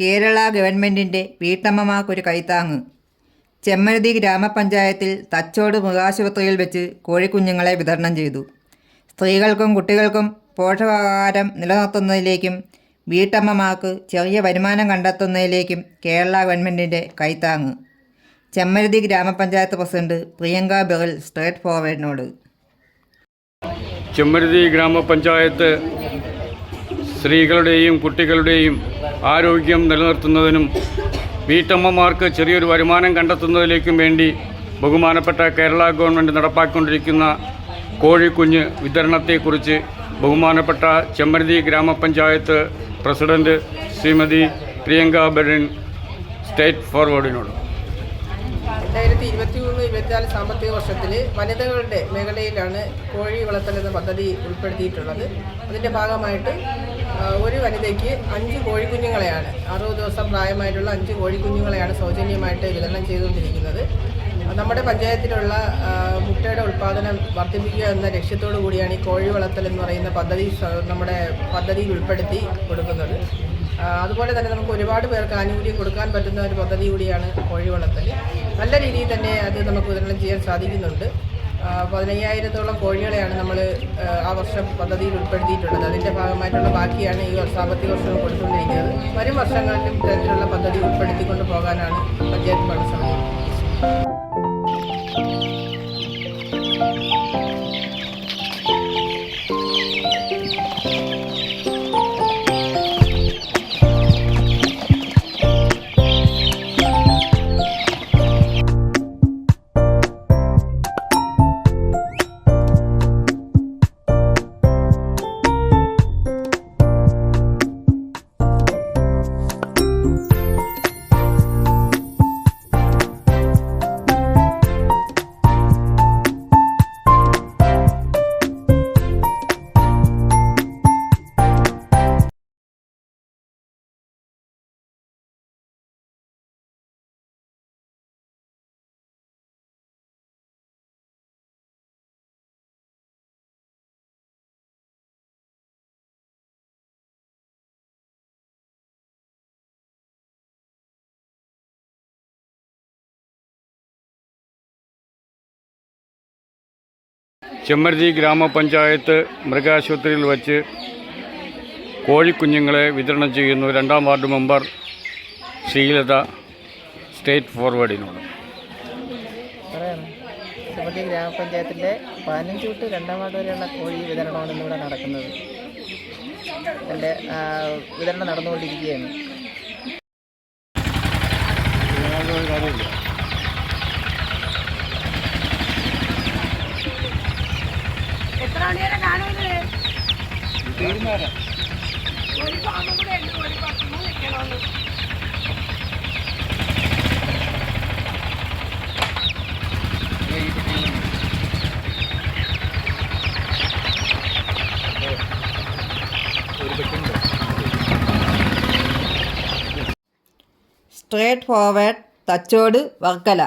കേരള ഗവൺമെന്റിന്റെ വീട്ടമ്മമാർക്കൊരു കൈത്താങ്ങ്. ചെമ്മരുതി ഗ്രാമപഞ്ചായത്തിൽ തച്ചോട് മൃഗാശുപത്രിയിൽ വെച്ച് കോഴിക്കുഞ്ഞുങ്ങളെ വിതരണം ചെയ്തു. സ്ത്രീകൾക്കും കുട്ടികൾക്കും പോഷകാഹാരം നിലനിർത്തുന്നതിലേക്കും വീട്ടമ്മമാർക്ക് ചെറിയ വരുമാനം കണ്ടെത്തുന്നതിലേക്കും കേരള ഗവൺമെന്റിന്റെ കൈത്താങ്ങ്. ചെമ്മരുതി ഗ്രാമപഞ്ചായത്ത് പ്രസിഡന്റ് പ്രിയങ്ക ബെറിൽ സ്ട്രേറ്റ് ഫോർവേഡിനോട്. ചെമ്മരുതി ഗ്രാമപഞ്ചായത്ത് സ്ത്രീകളുടെയും കുട്ടികളുടെയും ആരോഗ്യം നിലനിർത്തുന്നതിനും വീട്ടമ്മമാർക്ക് ചെറിയൊരു വരുമാനം കണ്ടെത്തുന്നതിലേക്കും വേണ്ടി ബഹുമാനപ്പെട്ട കേരള ഗവൺമെന്റ് നടപ്പാക്കിക്കൊണ്ടിരിക്കുന്ന കോഴിക്കുഞ്ഞ് വിതരണത്തെക്കുറിച്ച് ബഹുമാനപ്പെട്ട ചെമ്മരുതി ഗ്രാമപഞ്ചായത്ത് പ്രസിഡന്റ് ശ്രീമതി പ്രിയങ്ക ബെറിൻ സ്റ്റേറ്റ് ഫോർവേഡിനോട്. രണ്ടായിരത്തി ഇരുപത്തി മൂന്ന് ഇരുപത്തിനാല് സാമ്പത്തിക വർഷത്തിൽ വനിതകളുടെ മേഖലയിലാണ് കോഴി വളർത്തൽ എന്ന പദ്ധതി ഉൾപ്പെടുത്തിയിട്ടുള്ളത്. അതിന്റെ ഭാഗമായിട്ട് ഒരു വനിതയ്ക്ക് അഞ്ച് കോഴിക്കുഞ്ഞുങ്ങളെയാണ്. അറുപത് ദിവസം പ്രായമായിട്ടുള്ള അഞ്ച് കോഴിക്കുഞ്ഞുങ്ങളെയാണ് സൗജന്യമായിട്ട് വിതരണം ചെയ്തുകൊണ്ടിരിക്കുന്നത്. നമ്മുടെ പഞ്ചായത്തിലുള്ള മുട്ടയുടെ ഉൽപ്പാദനം വർദ്ധിപ്പിക്കുക എന്ന ലക്ഷ്യത്തോടു കൂടിയാണ് ഈ കോഴി വളർത്തൽ എന്ന് പറയുന്ന പദ്ധതി നമ്മുടെ പദ്ധതിയിൽ ഉൾപ്പെടുത്തി കൊടുക്കുന്നത്. അതുപോലെ തന്നെ നമുക്ക് ഒരുപാട് പേർക്ക് ആനുകൂല്യം കൊടുക്കാൻ പറ്റുന്ന ഒരു പദ്ധതി കൂടിയാണ് കോഴി വളർത്തൽ. നല്ല രീതിയിൽ തന്നെ അത് നമുക്ക് വിതരണം ചെയ്യാൻ സാധിക്കുന്നുണ്ട്. പതിനയ്യായിരത്തോളം കോഴികളെയാണ് നമ്മൾ ആ വർഷം പദ്ധതിയിൽ ഉൾപ്പെടുത്തിയിട്ടുള്ളത്. അതിന്റെ ഭാഗമായിട്ടുള്ള ബാക്കിയാണ് ഈ സാമ്പത്തിക വർഷം കൊടുത്തുകൊണ്ടിരിക്കുന്നത്. വരും വർഷങ്ങളിലും ഇത്തരത്തിലുള്ള പദ്ധതി ഉൾപ്പെടുത്തിക്കൊണ്ട് പോകാനാണ് പഞ്ചായത്ത് ഭരണസമിതി. ചെമ്മരുതി ഗ്രാമപഞ്ചായത്ത് മൃഗാശുപത്രിയിൽ വച്ച് കോഴിക്കുഞ്ഞുങ്ങളെ വിതരണം ചെയ്യുന്നു. രണ്ടാം വാർഡ് മെമ്പർ ശ്രീലത സ്റ്റേറ്റ് ഫോർവേഡിനോട്. ചെമ്പട്ടി ഗ്രാമപഞ്ചായത്തിന്റെ പതിനഞ്ച് തൊട്ട് രണ്ടാം വാർഡ് വരെയുള്ള കോഴി വിതരണമാണ് ഇന്നിവിടെ നടക്കുന്നത്. അതിന്റെ വിതരണം നടന്നുകൊണ്ടിരിക്കുകയാണ്. Straight forward Thachode Varkala.